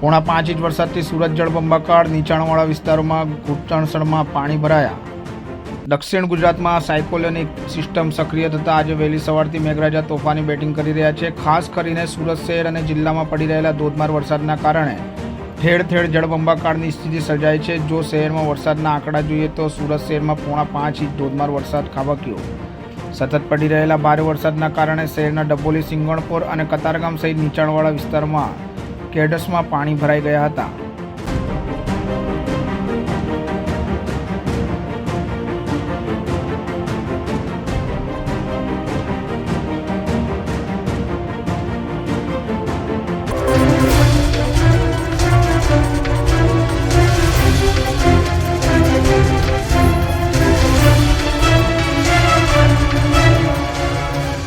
પોણા પાંચ ઇંચ વરસાદથી સુરત જળબંબાકાર નીચાણવાળા વિસ્તારોમાં ઘૂંટણસણમાં પાણી ભરાયા. દક્ષિણ ગુજરાતમાં સાયકોલોનિક સિસ્ટમ સક્રિય થતાં આજે વહેલી સવારથી મેઘરાજા તોફાની બેટિંગ કરી રહ્યા છે. ખાસ કરીને સુરત શહેર અને જિલ્લામાં પડી રહેલા ધોધમાર વરસાદના કારણે ઠેર ઠેર જળબંબાકારની સ્થિતિ સર્જાય છે. જો શહેરમાં વરસાદના આંકડા જોઈએ તો સુરત શહેરમાં પોણા પાંચ ઇંચ ધોધમાર વરસાદ ખાબક્યો. સતત પડી રહેલા ભારે વરસાદના કારણે શહેરના ડબોલી સિંગણપોર અને કતારગામ સહિત નીચાણવાળા વિસ્તારમાં કેડસમાં પાણી ભરાઈ ગયા હતા.